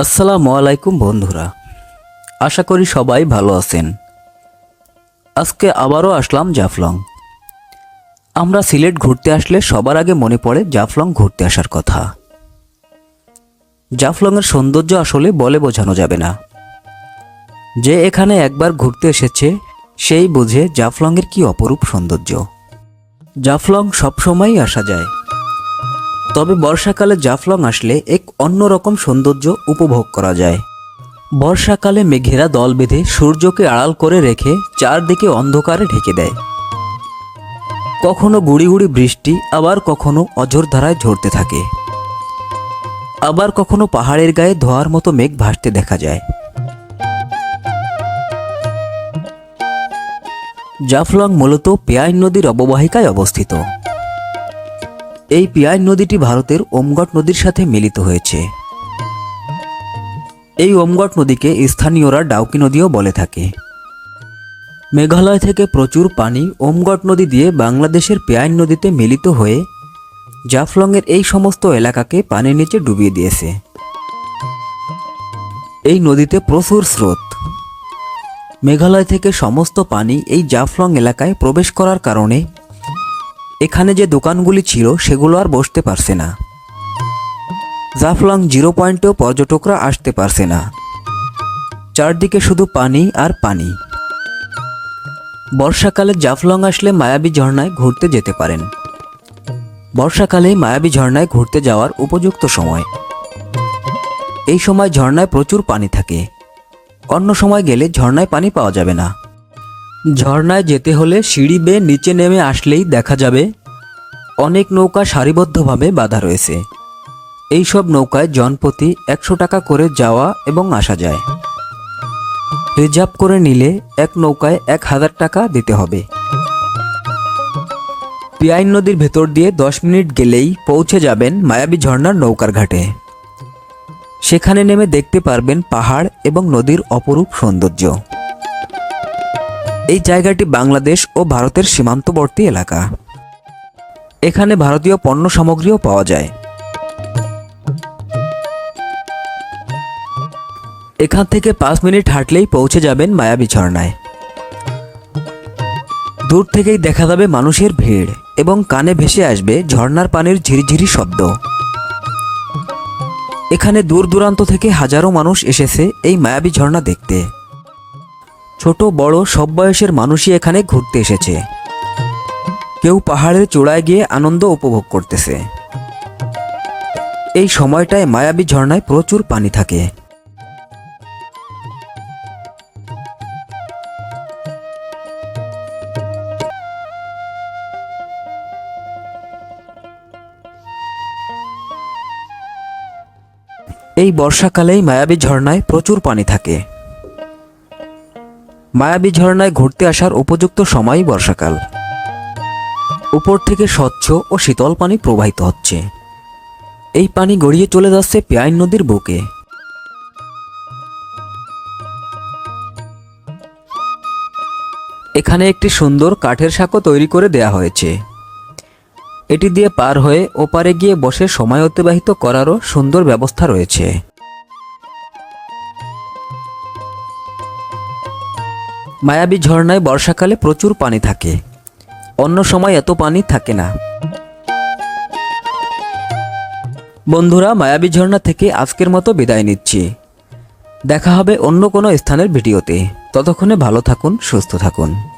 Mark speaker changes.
Speaker 1: আসসালামু আলাইকুম বন্ধুরা। আশা করি সবাই ভালো আছেন। আজকে আবারও আসলাম জাফলং। আমরা সিলেট ঘুরতে আসলে সবার আগে মনে পড়ে জাফলং ঘুরতে আসার কথা। জাফলংয়ের সৌন্দর্য আসলে বলে বোঝানো যাবে না। যে এখানে একবার ঘুরতে এসেছে, সেই বুঝে জাফলংয়ের কি অপরূপ সৌন্দর্য। জাফলং সবসময়ই আসা যায়। তবে বর্ষাকালে জাফলং আসলে এক অন্যরকম সৌন্দর্য উপভোগ করা যায়। বর্ষাকালে মেঘেরা দল বেঁধে সূর্যকে আড়াল করে রেখে চারদিকে অন্ধকারে ঢেকে দেয়। কখনো গুড়ি গুড়ি বৃষ্টি, আবার কখনো অঝোর ধারায় ঝরতে থাকে। আবার কখনো পাহাড়ের গায়ে ধোয়ার মতো মেঘ ভাসতে দেখা যায়। জাফলং মূলত পেয়াইন নদীর অববাহিকায় অবস্থিত। এই পিয়াই নদীটি ভারতের ওমগট নদীর সাথে মিলিত হয়েছে। এই ওমগট নদীকে স্থানীয়রা ডাউকি নদীও বলে থাকে। মেঘালয় থেকে প্রচুর পানি ওমগট নদী দিয়ে বাংলাদেশের পেয়াইন নদীতে মিলিত হয়ে জাফলংয়ের এই সমস্ত এলাকাকে পানির নিচে ডুবিয়ে দিয়েছে। এই নদীতে প্রচুর স্রোত। মেঘালয় থেকে সমস্ত পানি এই জাফলং এলাকায় প্রবেশ করার কারণে এখানে যে দোকানগুলি ছিল, সেগুলো আর বসতে পারছে না। জাফলং জিরো পয়েন্টেও পর্যটকরা আসতে পারছে না। চারদিকে শুধু পানি আর পানি। বর্ষাকালে জাফলং আসলে মায়াবী ঝর্ণায় ঘুরতে যেতে পারেন। বর্ষাকালে মায়াবী ঝর্ণায় ঘুরতে যাওয়ার উপযুক্ত সময়। এই সময় ঝর্ণায় প্রচুর পানি থাকে। অন্য সময় গেলে ঝর্ণায় পানি পাওয়া যাবে না। ঝর্ণায় যেতে হলে সিঁড়ি বেয়ে নিচে নেমে আসলেই দেখা যাবে অনেক নৌকা সারিবদ্ধভাবে বাঁধা রয়েছে। এই সব নৌকায় জনপ্রতি একশো টাকা করে যাওয়া এবং আসা যায়। রিজার্ভ করে নিলে এক নৌকায় এক হাজার টাকা দিতে হবে। পিয়াইন নদীর ভেতর দিয়ে দশ মিনিট গেলেই পৌঁছে যাবেন মায়াবী ঝর্ণার নৌকার ঘাটে। সেখানে নেমে দেখতে পারবেন পাহাড় এবং নদীর অপরূপ সৌন্দর্য। এই জায়গাটি বাংলাদেশ ও ভারতের সীমান্তবর্তী এলাকা। এখানে ভারতীয় পণ্য সামগ্রীও পাওয়া যায়। এখান থেকে পাঁচ মিনিট হাঁটলেই পৌঁছে যাবেন মায়াবী ঝর্ণায়। দূর থেকেই দেখা যাবে মানুষের ভিড় এবং কানে ভেসে আসবে ঝর্ণার পানির ঝিরিঝিরি শব্দ। এখানে দূর দূরান্ত থেকে হাজারো মানুষ এসেছে এই মায়াবী ঝর্ণা দেখতে। ছোট, বড়, সব বয়সের মানুষই এখানে ঘুরতে এসেছে। কেউ পাহাড়ের চূড়ায় গিয়ে আনন্দ উপভোগ করতেছে। এই সময়টায় মায়াবী ঝর্ণায় প্রচুর পানি থাকে। এই বর্ষাকালেই মায়াবী ঝর্ণায় প্রচুর পানি থাকে। মায়াবী ঝর্ণায় ঘুরতে আসার উপযুক্ত সময়ই বর্ষাকাল। উপর থেকে স্বচ্ছ ও শীতল পানি প্রবাহিত হচ্ছে। এই পানি গড়িয়ে চলে যাচ্ছে পেয়াইন নদীর বুকে। এখানে একটি সুন্দর কাঠের সাঁকো তৈরি করে দেয়া হয়েছে। এটি দিয়ে পার হয়ে ওপারে গিয়ে বসে সময় অতিবাহিত করারও সুন্দর ব্যবস্থা রয়েছে। মায়াবী ঝর্ণায় বর্ষাকালে প্রচুর পানি থাকে। অন্য সময় এত পানি থাকে না। বন্ধুরা, মায়াবী ঝর্ণা থেকে আজকের মতো বিদায় নিচ্ছি। দেখা হবে অন্য কোনো স্থানের ভিডিওতে। ততক্ষণে ভালো থাকুন, সুস্থ থাকুন।